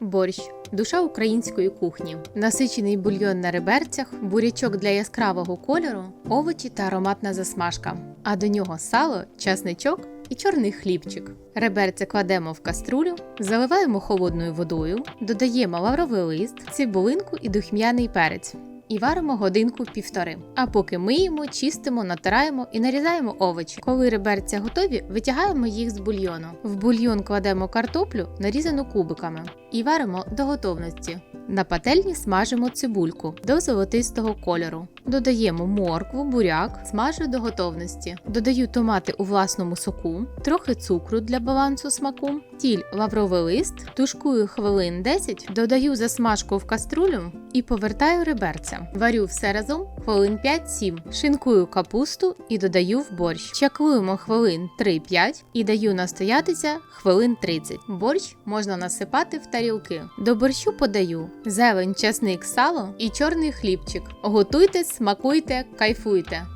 Борщ душа української кухні. Насичений бульйон на реберцях, бурячок для яскравого кольору, овочі та ароматна засмажка. А до нього сало, часничок і чорний хлібчик. Реберця кладемо в каструлю, заливаємо холодною водою, додаємо лавровий лист, цибулинку і духмяний перець. І варимо годинку півтори. А поки миємо, чистимо, натираємо і нарізаємо овочі. Коли реберця готові, витягаємо їх з бульйону. В бульйон кладемо картоплю, нарізану кубиками, і варимо до готовності. На пательні смажимо цибульку до золотистого кольору. Додаємо моркву, буряк, смажу до готовності. Додаю томати у власному соку, трохи цукру для балансу смаку, тіль лавровий лист, тушкую хвилин 10, додаю засмажку в каструлю і повертаю реберця. Варю все разом хвилин 5-7. Шинкую капусту і додаю в борщ. Чаклуємо хвилин 3-5 і даю настоятися хвилин 30. Борщ можна насипати в тарілки. До борщу подаю зелень, часник, сало і чорний хлібчик. Готуйте, смакуйте, кайфуйте.